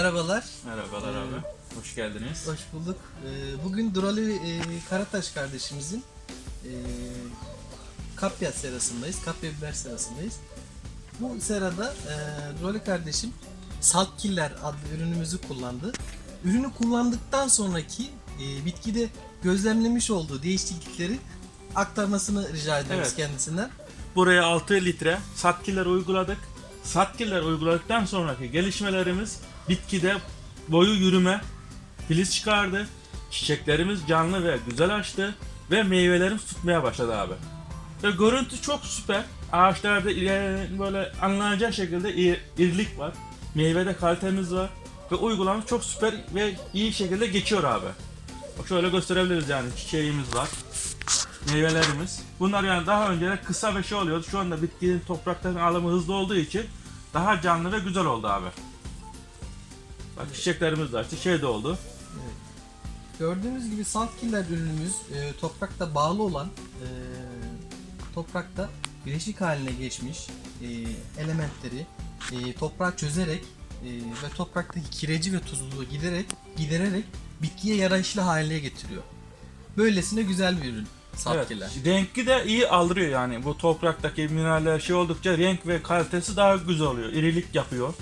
Merhabalar, Merhabalar abi. Hoş geldiniz. hoş bulduk. Ee, Bugün Durali e, Karataş kardeşimizin e, Kapya serasındayız, Kapya biber serasındayız. Bu serada e, Durali kardeşim Salt Killer adlı ürünümüzü kullandı. Ürünü kullandıktan sonraki e, bitkide gözlemlemiş olduğu değişiklikleri aktarmasını rica ediyoruz Evet. kendisinden. Buraya 6 litre satkiller uyguladık. Satkiller uyguladıktan sonraki gelişmelerimiz bitkide boyu yürüme, filiz çıkardı. Çiçeklerimiz canlı ve güzel açtı ve meyvelerimiz tutmaya başladı abi. Ve görüntü çok süper. Ağaçlarda böyle anlanacağı şekilde iyi, irilik var. Meyvede kalitemiz var. Ve uygulamamız çok süper ve iyi şekilde geçiyor abi. Şöyle gösterebiliriz yani çiçeğimiz var. Meyvelerimiz. Bunlar yani daha önce de kısa ve şey oluyordu. Şu anda bitkinin topraktan alımı hızlı olduğu için daha canlı ve güzel oldu abi. Bak çiçeklerimiz de açtı. Şey de oldu. Gördüğünüz gibi Saltkiller ürünümüz e, toprakta bağlı olan e, toprakta bileşik haline geçmiş e, elementleri e, toprağa çözerek e, ve topraktaki kireci ve tuzluluğu giderek gidererek bitkiye yarayışlı haline getiriyor. Böylesine güzel bir ürün Saltkiller. Evet, rengi de iyi aldırıyor yani. Bu topraktaki mineraller şey oldukça renk ve kalitesi daha güzel oluyor. İrilik yapıyor.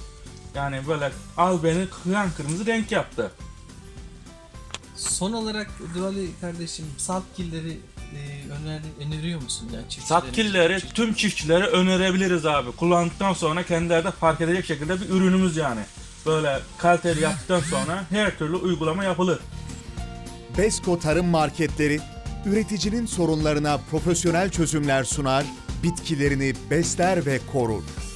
Yani böyle al beni kıran kırmızı renk yaptı. Son olarak Durali kardeşim Saltkilleri e, öner, öneriyor musun? Yani çiftçilerimiz- Satkilleri tüm çiftçilere önerebiliriz abi. Kullandıktan sonra kendileri de fark edecek şekilde bir ürünümüz yani. Böyle kaliteli yaptıktan sonra her türlü uygulama yapılır. Besko Tarım Marketleri, üreticinin sorunlarına profesyonel çözümler sunar, bitkilerini besler ve korur.